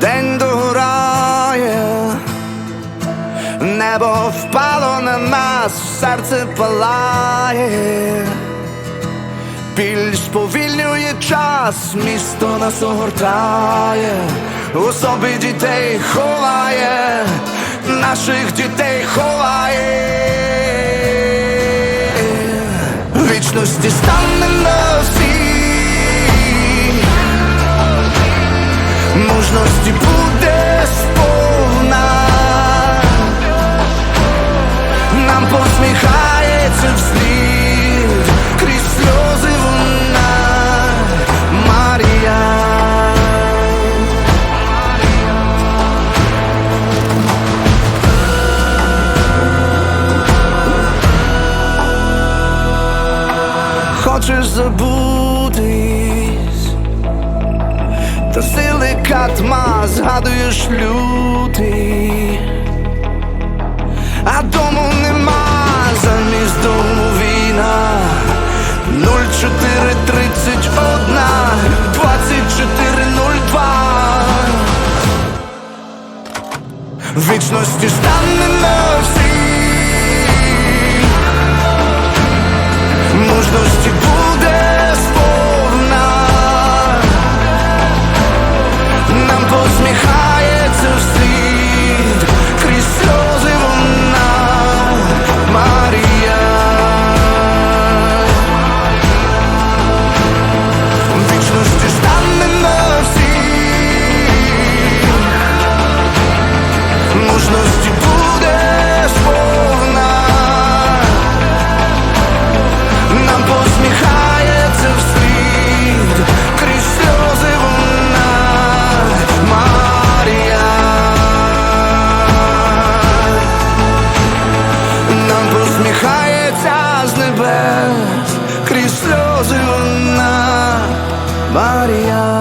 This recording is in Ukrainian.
день догорає, небо впало на нас, серце палає, біль сповільнює час, місто нас огортає, у собі дітей ховає, наших дітей ховає. Вічності стане мужності буде сповна, нам посміхається вслід, крізь сльози вона Марія. Хочеш забутись? Та сили катма згадуєш лютий, а дому нема замість дому війна. 0431 2402 Вічності стане мужності буде сповна, нам посміхається вслід, крізь сльози вона Марія. Нам посміхається з небес, крізь сльози вона Марія.